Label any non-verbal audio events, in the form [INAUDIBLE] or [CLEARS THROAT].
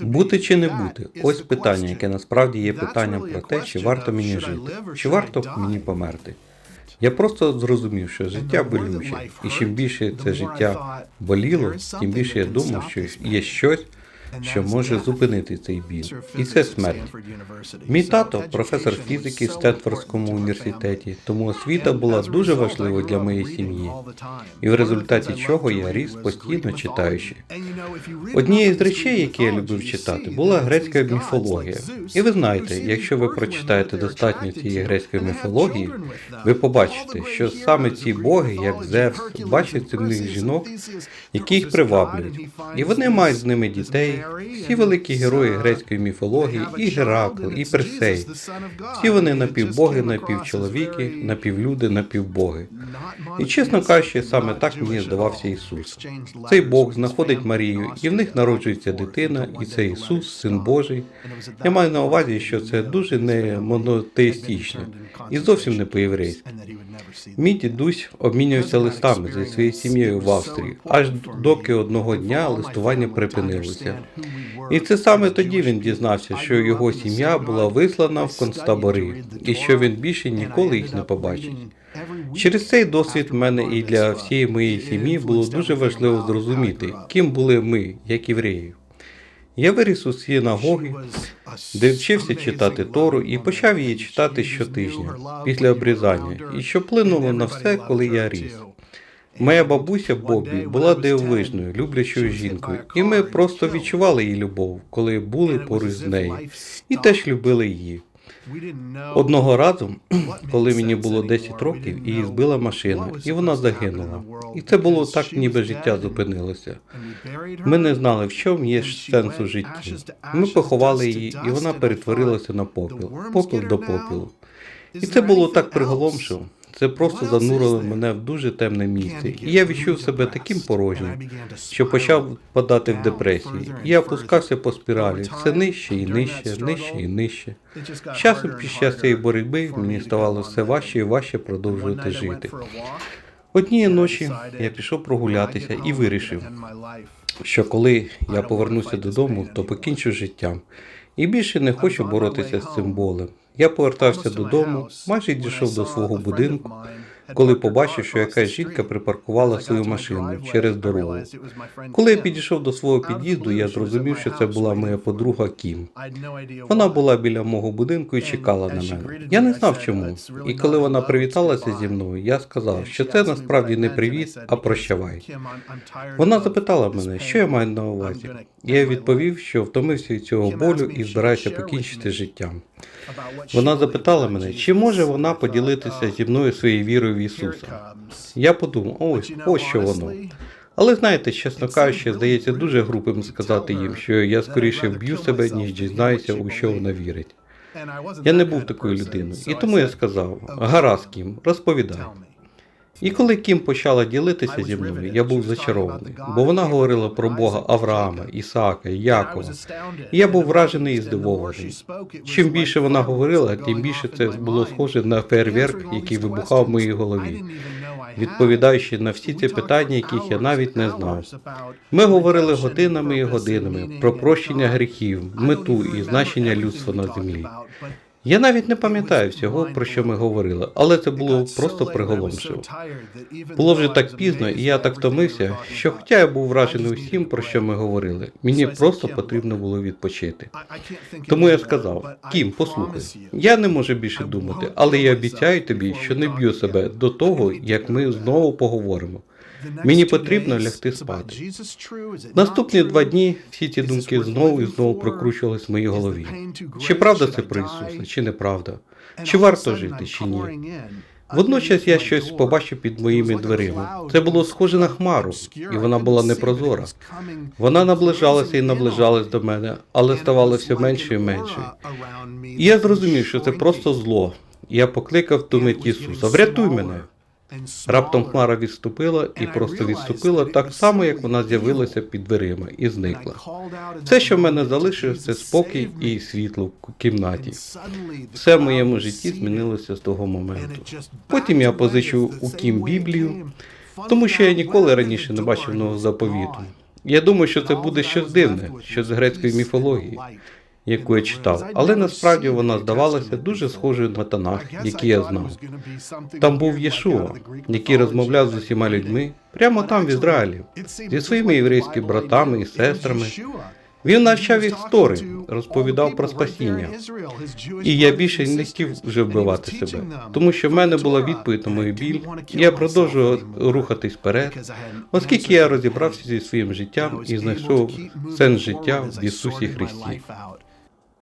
Бути чи не бути? Ось питання, яке насправді є питанням про те, чи варто мені жити, чи варто мені померти. Я просто зрозумів, що життя болюче, і чим більше це життя боліло, тим більше я думав, що є щось, що може зупинити цей біль. І це смерть. Мій тато професор фізики в Стенфордському університеті, тому освіта була дуже важливою для моєї сім'ї, і в результаті чого я ріс постійно читаючи. Однією з речей, які я любив читати, була грецька міфологія. І ви знаєте, якщо ви прочитаєте достатньо цієї грецької міфології, ви побачите, що саме ці боги, як Зевс, бачать земних жінок, які їх приваблюють, і вони мають з ними дітей. Всі великі герої грецької міфології, і Геракл, і Персей. Всі вони напівбоги, напівчоловіки, напівлюди, напівбоги. І чесно кажучи, саме так мені здавався Ісус. Цей Бог знаходить Марію, і в них народжується дитина, і це Ісус, Син Божий. Я маю на увазі, що це дуже не монотеїстично і зовсім не по-єврейськи. Мій дідусь обмінювався листами зі своєю сім'єю в Австрії, аж доки одного дня листування припинилося. І це саме тоді він дізнався, що його сім'я була вислана в концтабори, і що він більше ніколи їх не побачить. Через цей досвід в мене і для всієї моєї сім'ї було дуже важливо зрозуміти, ким були ми, як євреї. Я виріс у синагогі, де вчився читати Тору і почав її читати щотижня після обрізання, і що вплинуло на все, коли я ріс. Моя бабуся Бобі була дивовижною, люблячою жінкою, і ми просто відчували її любов, коли були поруч з нею, і теж любили її. Одного разу, [CLEARS THROAT] коли мені було 10 років, її збила машина, і вона загинула. І це було так, ніби життя зупинилося. Ми не знали, в чому є сенс у житті. Ми поховали її, і вона перетворилася на попіл, попіл до попілу. І це було так приголомшиво. Це просто занурило мене в дуже темне місце, і я відчув себе таким порожнім, що почав впадати в депресію. І я опускався по спіралі, все нижче і нижче, нижче і нижче. З Часом під час цієї боротьби мені ставало все важче і важче продовжувати жити. Однієї ночі я пішов прогулятися і вирішив, що коли я повернуся додому, то покінчу життям. І більше не хочу боротися з цим болем. Я повертався додому, майже дійшов до свого будинку, коли побачив, що якась жінка припаркувала свою машину через дорогу. Коли я підійшов до свого під'їзду, я зрозумів, що це була моя подруга Кім. Вона була біля мого будинку і чекала на мене. Я не знав чому. І коли вона привіталася зі мною, я сказав, що це насправді не привіт, а прощавай. Вона запитала мене, що я маю на увазі. Я відповів, що втомився від цього болю і збираюся покінчити життям. Вона запитала мене, чи може вона поділитися зі мною своєю вірою в Ісуса. Я подумав, ось ось що воно. Але знаєте, чесно кажучи, здається дуже грубим сказати їм, що я скоріше вб'ю себе, ніж дізнаюся, у що вона вірить. Я не був такою людиною, і тому я сказав: гаразд, Кім, розповідай. І коли Кім почала ділитися зі мною, я був зачарований, бо вона говорила про Бога Авраама, Ісаака, Якова. І я був вражений і здивований. Чим більше вона говорила, тим більше це було схоже на фейерверк, який вибухав в моїй голові, відповідаючи на всі ці питання, яких я навіть не знав. Ми говорили годинами і годинами про прощення гріхів, мету і значення людства на землі. Я навіть не пам'ятаю всього, про що ми говорили, але це було просто приголомшиво. Було вже так пізно, і я так втомився, що, хоча я був вражений усім, про що ми говорили, мені просто потрібно було відпочити. Тому я сказав: Кім, послухай, я не можу більше думати, але я обіцяю тобі, що не б'ю себе до того, як ми знову поговоримо. Мені потрібно лягти спати. Наступні два дні всі ці думки знову і знову прокручувались в моїй голові. Чи правда це про Ісуса, чи неправда? Чи варто жити, чи ні? Водночас я щось побачив під моїми дверима. Це було схоже на хмару, і вона була непрозора. Вона наближалася і наближалась до мене, але ставалося все менше і менше. І я зрозумів, що це просто зло. Я покликав ту мить Ісуса, врятуй мене. Раптом хмара відступила і просто відступила так само, як вона з'явилася під дверима і зникла. Все, що в мене залишилось, це спокій і світло в кімнаті. Все в моєму житті змінилося з того моменту. Потім я позичив у Кім Біблію, тому що я ніколи раніше не бачив нового заповіту. Я думаю, що це буде щось дивне, щось з грецької міфології, яку я читав, але насправді вона здавалася дуже схожою на Танах, який я знав. Там був Єшуа, який розмовляв з усіма людьми прямо там в Ізраїлі, зі своїми єврейськими братами і сестрами. Він навчав стори, розповідав про спасіння. І я більше не хотів вже вбивати себе, тому що в мене була відповідь на мою біль, я продовжував рухатись вперед, оскільки я розібрався зі своїм життям і знайшов сенс життя в Ісусі Христі.